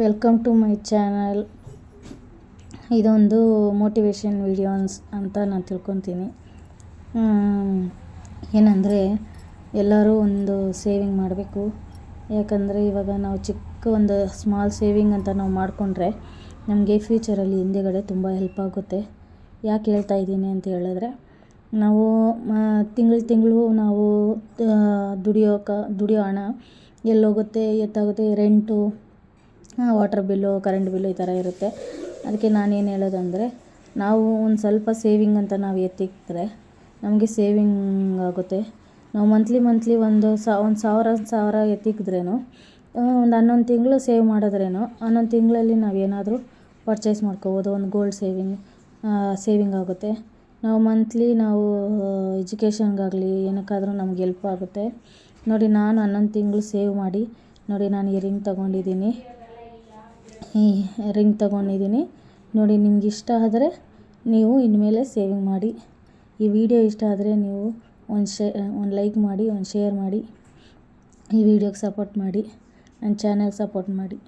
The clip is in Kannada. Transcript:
ವೆಲ್ಕಮ್ ಟು ಮೈ ಚಾನಲ್ ಇದೊಂದು ಮೋಟಿವೇಶನ್ ವಿಡಿಯೋನ್ಸ್ ಅಂತ ನಾನು ತಿಳ್ಕೊತೀನಿ. ಏನಂದರೆ ಎಲ್ಲರೂ ಒಂದು ಸೇವಿಂಗ್ ಮಾಡಬೇಕು. ಯಾಕಂದರೆ ಇವಾಗ ನಾವು ಚಿಕ್ಕ ಒಂದು ಸ್ಮಾಲ್ ಸೇವಿಂಗ್ ಅಂತ ನಾವು ಮಾಡಿಕೊಂಡ್ರೆ ನಮಗೆ ಫ್ಯೂಚರಲ್ಲಿ ಹಿಂದೆಗಡೆ ತುಂಬ ಹೆಲ್ಪ್ ಆಗುತ್ತೆ. ಯಾಕೆ ಹೇಳ್ತಾ ಇದ್ದೀನಿ ಅಂತ ಹೇಳಿದ್ರೆ, ನಾವು ತಿಂಗಳು ತಿಂಗಳು ನಾವು ದುಡಿಯೋಕ, ದುಡಿಯೋ ಹಣ ಎಲ್ಲೋಗುತ್ತೆ ಎತ್ತಾಗುತ್ತೆ rent water bill current bill ಈ ಥರ ಇರುತ್ತೆ. ಅದಕ್ಕೆ ನಾನೇನು ಹೇಳೋದಂದರೆ, ನಾವು ಒಂದು ಸ್ವಲ್ಪ ಸೇವಿಂಗ್ ಅಂತ ನಾವು ಎತ್ತಿಟ್ಟರೆ ನಮಗೆ ಸೇವಿಂಗ್ ಆಗುತ್ತೆ. ನಾವು ಮಂತ್ಲಿ ಮಂತ್ಲಿ ಒಂದು ಸಾ, ಒಂದು ಸಾವಿರ ಸಾವಿರ ಎತ್ತಿಕ್ಕಿದ್ರೇನು ಒಂದು ಹನ್ನೊಂದು ತಿಂಗಳು ಸೇವ್ ಮಾಡಿದ್ರೇನು, ಹನ್ನೊಂದು ತಿಂಗಳಲ್ಲಿ ನಾವು ಏನಾದರೂ ಪರ್ಚೇಸ್ ಮಾಡ್ಕೋಬೋದು, ಒಂದು ಗೋಲ್ಡ್ ಸೇವಿಂಗ್ ಸೇವಿಂಗ್ ಆಗುತ್ತೆ. ನಾವು ಮಂತ್ಲಿ ನಾವು ಎಜುಕೇಷನ್ಗಾಗಲಿ ಏನಕ್ಕಾದರೂ ನಮ್ಗೆ ಎಲ್ಪ್ ಆಗುತ್ತೆ. ನೋಡಿ, ನಾನು ಹನ್ನೊಂದು ತಿಂಗಳು ಸೇವ್ ಮಾಡಿ, ನೋಡಿ, ನಾನು ಇಯರಿಂಗ್ ರಿಂಗ್ ತೊಗೊಂಡಿದ್ದೀನಿ. ಈ ರಿಂಗ್ ತಗೊಂಡಿದ್ದೀನಿ. ನೋಡಿ, ನಿಮ್ಗೆ ಇಷ್ಟ ಆದರೆ ನೀವು ಇನ್ಮೇಲೆ ಸೇವಿಂಗ್ ಮಾಡಿ. ಈ ವಿಡಿಯೋ ಇಷ್ಟ ಆದರೆ ನೀವು ಒಂದು ಶೇ, ಒಂದು ಲೈಕ್ ಮಾಡಿ, ಒಂದು ಶೇರ್ ಮಾಡಿ. ಈ ವಿಡಿಯೋಗೆ ಸಪೋರ್ಟ್ ಮಾಡಿ. ನನ್ನ ಚಾನಲ್ ಸಪೋರ್ಟ್ ಮಾಡಿ.